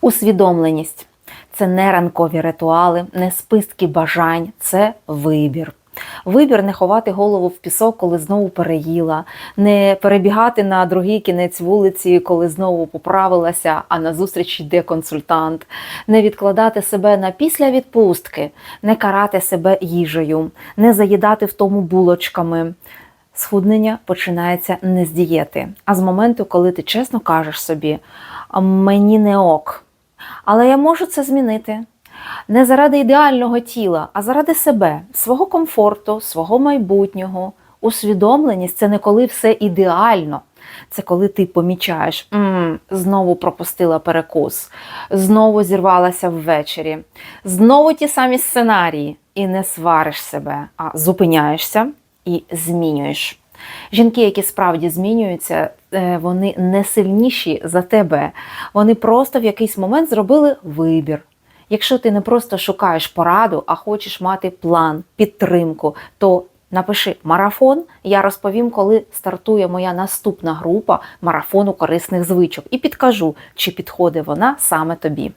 Усвідомленість це не ранкові ритуали, не списки бажань, це вибір. Вибір не ховати голову в пісок, коли знову переїла, не перебігати на другий кінець вулиці, коли знову поправилася, а на зустріч йде консультант, не відкладати себе на після відпустки, не карати себе їжею, не заїдати в тому булочками. Схуднення починається не з дієти, а з моменту, коли ти чесно кажеш собі, мені не ок. Але я можу це змінити. Не заради ідеального тіла, а заради себе, свого комфорту, свого майбутнього. Усвідомленість це не коли все ідеально. Це коли ти помічаєш, «М, знову пропустила перекус, знову зірвалася ввечері, знову ті самі сценарії, і не свариш себе, а зупиняєшся і змінюєш. Жінки, які справді змінюються, е, вони не сильніші за тебе. Вони просто в якийсь момент зробили вибір. Якщо ти не просто шукаєш пораду, а хочеш мати план, підтримку, то напиши марафон. Я розповім, коли стартує моя наступна група марафону корисних звичок, і підкажу, чи підходить вона саме тобі.